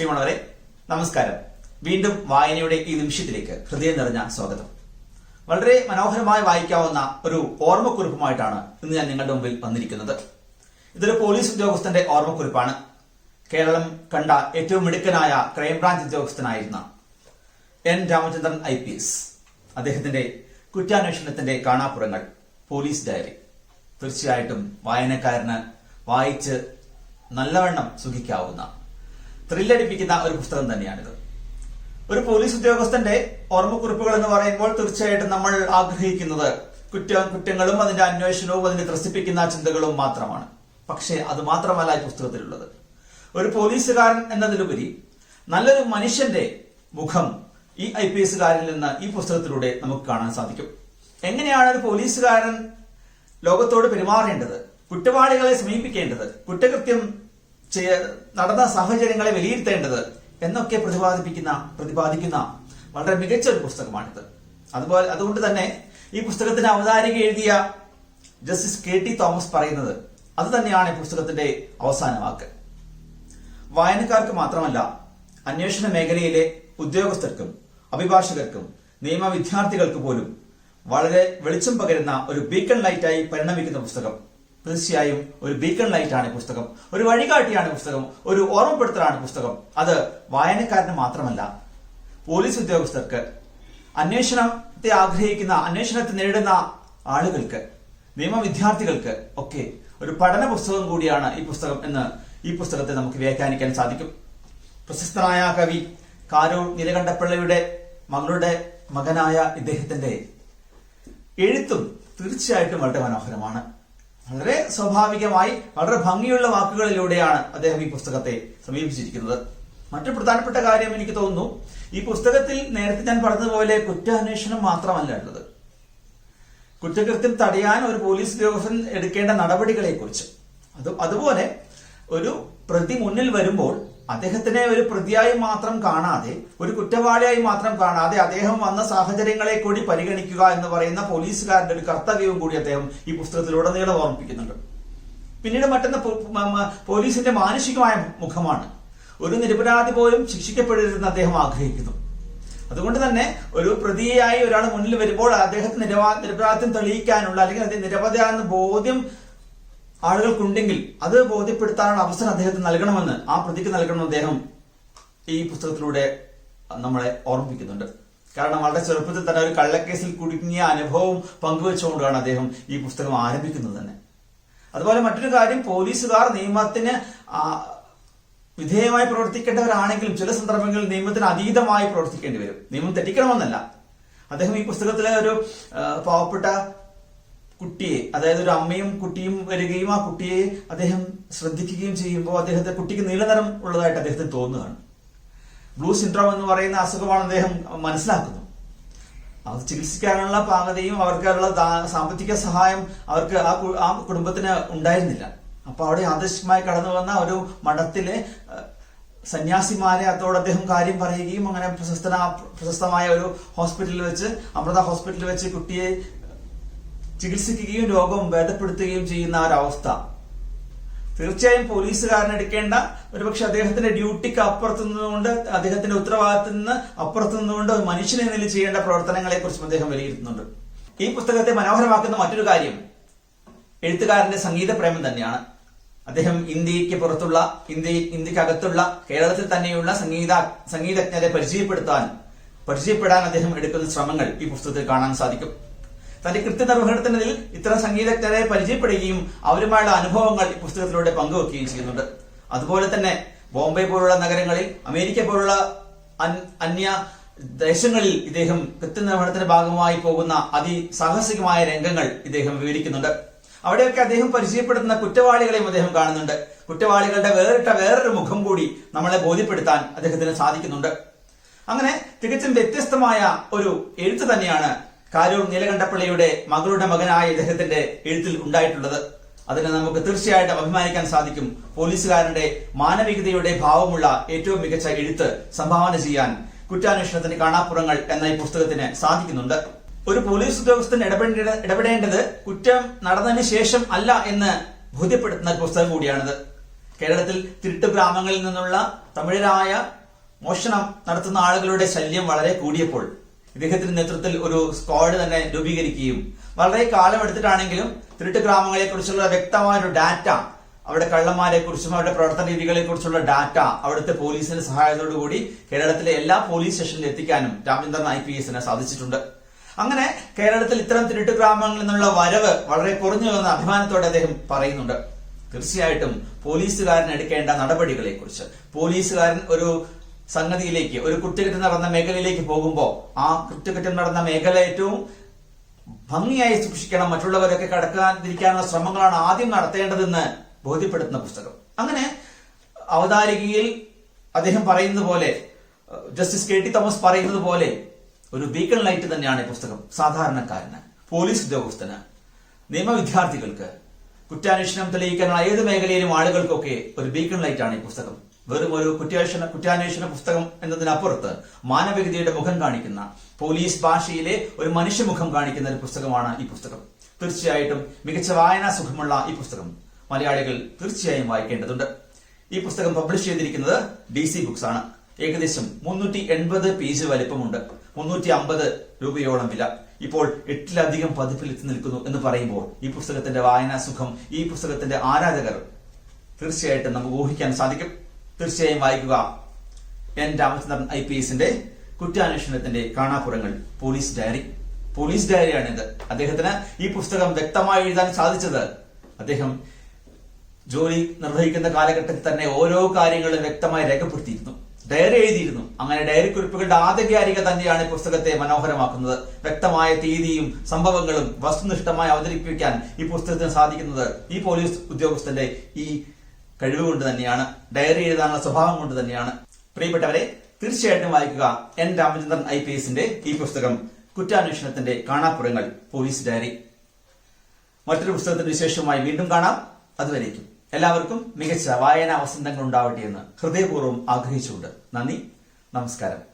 പ്രിയമുള്ളവരെ നമസ്കാരം. വീണ്ടും വായനയുടെ ഈ നിമിഷത്തിലേക്ക് ഹൃദയം നിറഞ്ഞ സ്വാഗതം. വളരെ മനോഹരമായി വായിക്കാവുന്ന ഒരു ഓർമ്മക്കുറിപ്പുമായിട്ടാണ് ഇന്ന് ഞാൻ നിങ്ങളുടെ മുമ്പിൽ വന്നിരിക്കുന്നത്. ഇതൊരു പോലീസ് ഉദ്യോഗസ്ഥന്റെ ഓർമ്മക്കുറിപ്പാണ്. കേരളം കണ്ട ഏറ്റവും മിടുക്കനായ crime branch ഉദ്യോഗസ്ഥനായിരുന്ന N. Ramachandran I. P. S. അദ്ദേഹത്തിന്റെ കുറ്റാന്വേഷണത്തിന്റെ കാണാപ്പുറങ്ങൾ പോലീസ് ഡയറി. തീർച്ചയായിട്ടും വായനക്കാരന് വായിച്ച് നല്ലവണ്ണം സുഖിക്കാവുന്ന ത്രില്ലടിപ്പിക്കുന്ന ഒരു പുസ്തകം തന്നെയാണിത്. ഒരു പോലീസ് ഉദ്യോഗസ്ഥന്റെ ഓർമ്മക്കുറിപ്പുകൾ എന്ന് പറയുമ്പോൾ തീർച്ചയായിട്ടും നമ്മൾ ആഗ്രഹിക്കുന്നത് കുറ്റം കുറ്റങ്ങളും അതിന്റെ അന്വേഷണവും അതിനെ ത്രസിപ്പിക്കുന്ന ചിന്തകളും മാത്രമാണ്. പക്ഷേ അത് മാത്രമല്ല ഈ പുസ്തകത്തിലുള്ളത്. ഒരു പോലീസുകാരൻ എന്നതിലുപരി നല്ലൊരു മനുഷ്യന്റെ മുഖം ഈ ഐ പി എസുകാരിൽ നിന്ന് ഈ പുസ്തകത്തിലൂടെ നമുക്ക് കാണാൻ സാധിക്കും. എങ്ങനെയാണ് ഒരു പോലീസുകാരൻ ലോകത്തോട് പെരുമാറേണ്ടത്? കുറ്റവാളികളെ സമീപിക്കേണ്ടത്? കുറ്റകൃത്യം നടന്ന സാഹചര്യങ്ങളെ വിലയിരുത്തേണ്ടത് എന്നൊക്കെ പ്രതിപാദിപ്പിക്കുന്ന പ്രതിപാദിക്കുന്ന വളരെ മികച്ച ഒരു പുസ്തകമാണിത്. അതുപോലെ അതുകൊണ്ട് തന്നെ ഈ പുസ്തകത്തിന് അവതാരിക എഴുതിയ ജസ്റ്റിസ് കെ ടി തോമസ് പറയുന്നത് അത് തന്നെയാണ് ഈ പുസ്തകത്തിന്റെ അവസാന വാക്ക്. വായനക്കാർക്ക് മാത്രമല്ല അന്വേഷണ മേഖലയിലെ ഉദ്യോഗസ്ഥർക്കും അഭിഭാഷകർക്കും നിയമവിദ്യാർത്ഥികൾക്ക് പോലും വളരെ വെളിച്ചം പകരുന്ന ഒരു ബീക്കൺ ലൈറ്റായി പരിണമിക്കുന്ന പുസ്തകം തീർച്ചയായും ഒരു ബീക്കൺ ലൈറ്റ് ആണ് പുസ്തകം. ഒരു വഴികാട്ടിയാണ് പുസ്തകം. ഒരു ഓർമ്മപ്പെടുത്തലാണ് പുസ്തകം. അത് വായനക്കാരന് മാത്രമല്ല പോലീസ് ഉദ്യോഗസ്ഥർക്ക് അന്വേഷണത്തെ ആഗ്രഹിക്കുന്ന അന്വേഷണത്തെ നേരിടുന്ന ആളുകൾക്ക് നിയമ വിദ്യാർത്ഥികൾക്ക് ഒക്കെ ഒരു പഠന പുസ്തകം കൂടിയാണ് ഈ പുസ്തകം എന്ന് ഈ പുസ്തകത്തെ നമുക്ക് വ്യാഖ്യാനിക്കാൻ സാധിക്കും. പ്രശസ്തനായ കവി കാരൂർ നീലകണ്ഠപ്പിള്ളയുടെ മകളുടെ മകനായ ഇദ്ദേഹത്തിന്റെ എഴുത്തും തീർച്ചയായിട്ടും വളരെ മനോഹരമാണ്. വളരെ സ്വാഭാവികമായി വളരെ ഭംഗിയുള്ള വാക്കുകളിലൂടെയാണ് അദ്ദേഹം ഈ പുസ്തകത്തെ സമീപിച്ചിരിക്കുന്നത്. മറ്റു പ്രധാനപ്പെട്ട കാര്യം എനിക്ക് തോന്നുന്നു ഈ പുസ്തകത്തിൽ നേരത്തെ ഞാൻ പറഞ്ഞതുപോലെ കുറ്റാന്വേഷണം മാത്രമല്ല ഉള്ളത്. കുറ്റകൃത്യം തടയാൻ ഒരു പോലീസ് ഉദ്യോഗസ്ഥൻ എടുക്കേണ്ട നടപടികളെ കുറിച്ച് അത് അതുപോലെ ഒരു പ്രതി മുന്നിൽ വരുമ്പോൾ അദ്ദേഹത്തിനെ ഒരു പ്രതിയായി മാത്രം കാണാതെ ഒരു കുറ്റവാളിയായി മാത്രം കാണാതെ അദ്ദേഹം വന്ന സാഹചര്യങ്ങളെ കൂടി പരിഗണിക്കുക എന്ന് പറയുന്ന പോലീസുകാരന്റെ ഒരു കർത്തവ്യവും കൂടി അദ്ദേഹം ഈ പുസ്തകത്തിലുടനീളം ഓർമ്മിപ്പിക്കുന്നുണ്ട്. പിന്നീട് മറ്റൊന്ന് പോലീസിന്റെ മാനുഷികമായ മുഖമാണ്. ഒരു നിരപരാധി പോലും ശിക്ഷിക്കപ്പെടരുതെന്ന് അദ്ദേഹം ആഗ്രഹിക്കുന്നു. അതുകൊണ്ട് തന്നെ ഒരു പ്രതിയായി ഒരാൾ മുന്നിൽ വരുമ്പോൾ അദ്ദേഹത്തിന് നിരവാ നിരപരാധിത്വം തെളിയിക്കാനുള്ള അല്ലെങ്കിൽ അതിന്റെ നിരപരാധ ബോധ്യം ആളുകൾക്കുണ്ടെങ്കിൽ അത് ബോധ്യപ്പെടുത്താനുള്ള അവസരം അദ്ദേഹത്തിന് നൽകണമെന്ന് ആ പ്രതിക്ക് നൽകണമെന്ന് അദ്ദേഹം ഈ പുസ്തകത്തിലൂടെ നമ്മളെ ഓർമ്മിപ്പിക്കുന്നുണ്ട്. കാരണം വളരെ ചെറുപ്പത്തിൽ തന്നെ ഒരു കള്ളക്കേസിൽ കുടുങ്ങിയ അനുഭവം പങ്കുവെച്ചുകൊണ്ടാണ് അദ്ദേഹം ഈ പുസ്തകം ആരംഭിക്കുന്നത് തന്നെ. അതുപോലെ മറ്റൊരു കാര്യം പോലീസുകാർ നിയമത്തിന് വിധേയമായി പ്രവർത്തിക്കേണ്ടവരാണെങ്കിലും ചില സന്ദർഭങ്ങളിൽ നിയമത്തിന് അതീതമായി പ്രവർത്തിക്കേണ്ടി വരും. നിയമം തെറ്റിക്കണമെന്നല്ല. അദ്ദേഹം ഈ പുസ്തകത്തിലെ ഒരു പാവപ്പെട്ട കുട്ടിയെ അതായത് ഒരു അമ്മയും കുട്ടിയും വരികയും ആ കുട്ടിയെ അദ്ദേഹം ശ്രദ്ധിക്കുകയും ചെയ്യുമ്പോൾ അദ്ദേഹത്തെ കുട്ടിക്ക് നീലനിറം ഉള്ളതായിട്ട് അദ്ദേഹത്തിന് തോന്നുകയാണ്. ബ്ലൂ സിൻഡ്രോം എന്ന് പറയുന്ന അസുഖമാണ് അദ്ദേഹം മനസ്സിലാക്കുന്നു. അത് ചികിത്സിക്കാനുള്ള പാകതയും അവർക്കുള്ള സാമ്പത്തിക സഹായം അവർക്ക് ആ ആ കുടുംബത്തിന് ഉണ്ടായിരുന്നില്ല. അപ്പൊ അവിടെ ആദർശമായി കടന്നു വന്ന ഒരു മഠത്തിലെ സന്യാസിമാരെ അതോട് അദ്ദേഹം കാര്യം പറയുകയും അങ്ങനെ പ്രശസ്തന പ്രശസ്തമായ ഒരു ഹോസ്പിറ്റലിൽ വെച്ച് അമൃത ഹോസ്പിറ്റലിൽ വെച്ച് കുട്ടിയെ ചികിത്സിക്കുകയും രോഗം ഭേദപ്പെടുത്തുകയും ചെയ്യുന്ന ആ ഒരവസ്ഥ. തീർച്ചയായും പോലീസുകാരൻ എടുക്കേണ്ട. ഒരുപക്ഷെ അദ്ദേഹത്തിന്റെ ഡ്യൂട്ടിക്ക് അപ്പുറത്തു നിന്നുകൊണ്ട് അദ്ദേഹത്തിന്റെ ഉത്തരവാദിത്തത്തിൽ നിന്ന് അപ്പുറത്തു നിന്നുകൊണ്ട് മനുഷ്യനെ നിലയിൽ ചെയ്യേണ്ട പ്രവർത്തനങ്ങളെ കുറിച്ചും അദ്ദേഹം വിലയിരുത്തുന്നുണ്ട്. ഈ പുസ്തകത്തെ മനോഹരമാക്കുന്ന മറ്റൊരു കാര്യം എഴുത്തുകാരന്റെ സംഗീത പ്രേമം തന്നെയാണ്. അദ്ദേഹം ഇന്ത്യയ്ക്ക് പുറത്തുള്ള ഇന്ത്യ ഇന്ത്യക്കകത്തുള്ള കേരളത്തിൽ തന്നെയുള്ള സംഗീത സംഗീതജ്ഞരെ പരിചയപ്പെടുത്താൻ പരിചയപ്പെടാൻ അദ്ദേഹം എടുക്കുന്ന ശ്രമങ്ങൾ ഈ പുസ്തകത്തിൽ കാണാൻ സാധിക്കും. തന്റെ കൃത്യനിർവഹണത്തിനിൽ ഇത്തരം സംഗീതജ്ഞരെ പരിചയപ്പെടുകയും അവരുമായുള്ള അനുഭവങ്ങൾ ഈ പുസ്തകത്തിലൂടെ പങ്കുവെക്കുകയും ചെയ്യുന്നുണ്ട്. അതുപോലെ തന്നെ ബോംബെ പോലുള്ള നഗരങ്ങളിൽ അമേരിക്ക പോലുള്ള അന്യ ദേശങ്ങളിൽ ഇദ്ദേഹം കൃത്യനിർവഹണത്തിന്റെ ഭാഗമായി പോകുന്ന അതിസാഹസികമായ രംഗങ്ങൾ ഇദ്ദേഹം വിവരിക്കുന്നുണ്ട്. അവിടെയൊക്കെ അദ്ദേഹം പരിചയപ്പെടുത്തുന്ന കുറ്റവാളികളെയും അദ്ദേഹം കാണുന്നുണ്ട്. കുറ്റവാളികളുടെ വേറിട്ട വേറൊരു മുഖം കൂടി നമ്മളെ ബോധ്യപ്പെടുത്താൻ അദ്ദേഹത്തിന് സാധിക്കുന്നുണ്ട്. അങ്ങനെ തികച്ചും വ്യത്യസ്തമായ ഒരു എഴുത്ത് തന്നെയാണ് കാരൂർ നീലകണ്ഠപ്പള്ളിയുടെ മകളുടെ മകനായ ഇദ്ദേഹത്തിന്റെ എഴുത്തിൽ ഉണ്ടായിട്ടുള്ളത്. അതിന് നമുക്ക് തീർച്ചയായിട്ടും അഭിമാനിക്കാൻ സാധിക്കും. പോലീസുകാരന്റെ മാനവികതയുടെ ഭാവമുള്ള ഏറ്റവും മികച്ച എഴുത്ത് സംഭാവന ചെയ്യാൻ കുറ്റാന്വേഷണത്തിന് കാണാപ്പുറങ്ങൾ എന്ന ഈ പുസ്തകത്തിന് സാധിക്കുന്നുണ്ട്. ഒരു പോലീസ് ഉദ്യോഗസ്ഥൻ ഇടപെടേണ്ട ഇടപെടേണ്ടത് കുറ്റം നടന്നതിന് ശേഷം അല്ല എന്ന് ബോധ്യപ്പെടുത്തുന്ന പുസ്തകം കൂടിയാണിത്. കേരളത്തിൽ തിരുട്ട് ഗ്രാമങ്ങളിൽ നിന്നുള്ള തമിഴരായ മോഷണം നടത്തുന്ന ആളുകളുടെ ശല്യം വളരെ കൂടിയപ്പോൾ ഇദ്ദേഹത്തിന്റെ നേതൃത്വത്തിൽ ഒരു സ്ക്വാഡ് തന്നെ രൂപീകരിക്കുകയും വളരെ കാലമെടുത്തിട്ടാണെങ്കിലും തിരുട്ട് ഗ്രാമങ്ങളെ കുറിച്ചുള്ള വ്യക്തമായ ഒരു ഡാറ്റ അവിടെ കള്ളന്മാരെ കുറിച്ചും അവരുടെ പ്രവർത്തന രീതികളെ കുറിച്ചുള്ള ഡാറ്റ അവിടുത്തെ പോലീസിന്റെ സഹായത്തോടുകൂടി കേരളത്തിലെ എല്ലാ പോലീസ് സ്റ്റേഷനിൽ എത്തിക്കാനും രാമചന്ദ്രൻ ഐ പി എസിന് സാധിച്ചിട്ടുണ്ട്. അങ്ങനെ കേരളത്തിൽ ഇത്തരം തിരുട്ട് ഗ്രാമങ്ങളിൽ നിന്നുള്ള വരവ് വളരെ കുറഞ്ഞു എന്ന അഭിമാനത്തോടെ അദ്ദേഹം പറയുന്നുണ്ട്. തീർച്ചയായിട്ടും പോലീസുകാരൻ എടുക്കേണ്ട നടപടികളെ കുറിച്ച് പോലീസുകാരൻ ഒരു സംഗതിയിലേക്ക് ഒരു കുറ്റകൃത്യം നടന്ന മേഖലയിലേക്ക് പോകുമ്പോൾ ആ കുറ്റകൃത്യം നടന്ന മേഖല ഏറ്റവും ഭംഗിയായി സൂക്ഷിക്കണം മറ്റുള്ളവരൊക്കെ കടക്കാതിരിക്കാനുള്ള ശ്രമങ്ങളാണ് ആദ്യം നടത്തേണ്ടതെന്ന് ബോധ്യപ്പെടുത്തുന്ന പുസ്തകം. അങ്ങനെ അവതാരികയിൽ അദ്ദേഹം പറയുന്നത് പോലെ ജസ്റ്റിസ് കെ ടി തോമസ് പറയുന്നത് പോലെ ഒരു ബീക്കൺ ലൈറ്റ് തന്നെയാണ് ഈ പുസ്തകം സാധാരണക്കാരന് പോലീസ് ഉദ്യോഗസ്ഥന് നിയമവിദ്യാർത്ഥികൾക്ക് കുറ്റാന്വേഷണം തെളിയിക്കാനുള്ള ഏത് മേഖലയിലും ആളുകൾക്കൊക്കെ ഒരു ബീക്കൺ ലൈറ്റ് ആണ് ഈ പുസ്തകം. വെറും ഒരു കുറ്റാന്വേഷണ കുറ്റാന്വേഷണ പുസ്തകം എന്നതിനപ്പുറത്ത് മാനവികതയുടെ മുഖം കാണിക്കുന്ന പോലീസ് ഭാഷയിലെ ഒരു മനുഷ്യമുഖം കാണിക്കുന്ന ഒരു പുസ്തകമാണ് ഈ പുസ്തകം. തീർച്ചയായിട്ടും മികച്ച വായനാ സുഖമുള്ള ഈ പുസ്തകം മലയാളികൾ തീർച്ചയായും വായിക്കേണ്ടതുണ്ട്. ഈ പുസ്തകം പബ്ലിഷ് ചെയ്തിരിക്കുന്നത് ഡി സി ബുക്സ് ആണ്. ഏകദേശം മുന്നൂറ്റി എൺപത് പേജ് വലിപ്പമുണ്ട്. മുന്നൂറ്റി അമ്പത് രൂപയോളം വില. ഇപ്പോൾ എട്ടിലധികം പതിപ്പിൽ എത്തി നിൽക്കുന്നു എന്ന് പറയുമ്പോൾ ഈ പുസ്തകത്തിന്റെ വായനാ സുഖം ഈ പുസ്തകത്തിന്റെ ആരാധകർ തീർച്ചയായിട്ടും നമുക്ക് ഊഹിക്കാൻ സാധിക്കും. തീർച്ചയായും വായിക്കുക. എൻ രാമചന്ദ്രൻ ഐ പി എസിന്റെ കുറ്റാന്വേഷണത്തിന്റെ കാണാപ്പുറങ്ങൾ. Police diary. പോലീസ് ഡയറിയാണിത് അദ്ദേഹത്തിന് ഈ പുസ്തകം വ്യക്തമായി എഴുതാൻ സാധിച്ചത്. അദ്ദേഹം ജോലി നിർവഹിക്കുന്ന കാലഘട്ടത്തിൽ തന്നെ ഓരോ കാര്യങ്ങളും വ്യക്തമായി രേഖപ്പെടുത്തിയിരുന്നു. ഡയറി എഴുതിയിരുന്നു. അങ്ങനെ ഡയറി കുറിപ്പുകളുടെ ആധികാരിക തന്നെയാണ് പുസ്തകത്തെ മനോഹരമാക്കുന്നത്. വ്യക്തമായ തീയതിയും സംഭവങ്ങളും വസ്തുനിഷ്ഠമായി അവതരിപ്പിക്കാൻ ഈ പുസ്തകത്തിന് സാധിക്കുന്നത് ഈ പോലീസ് ഉദ്യോഗസ്ഥന്റെ ഈ കഴിവ് കൊണ്ട് തന്നെയാണ് ഡയറി എഴുതാനുള്ള സ്വഭാവം കൊണ്ട് തന്നെയാണ്. പ്രിയപ്പെട്ടവരെ തീർച്ചയായിട്ടും വായിക്കുക എൻ രാമചന്ദ്രൻ ഐ പി എസിന്റെ ഈ പുസ്തകം കുറ്റാന്വേഷണത്തിന്റെ കാണാപ്പുറങ്ങൾ പോലീസ് ഡയറി മറ്റൊരു പുസ്തകത്തിന്റെ വിശേഷമായി വീണ്ടും കാണാം. അതുവരേക്കും എല്ലാവർക്കും മികച്ച വായനാ വസന്തങ്ങൾ ഉണ്ടാവട്ടെ എന്ന് ഹൃദയപൂർവം ആഗ്രഹിച്ചുകൊണ്ട് നന്ദി നമസ്കാരം.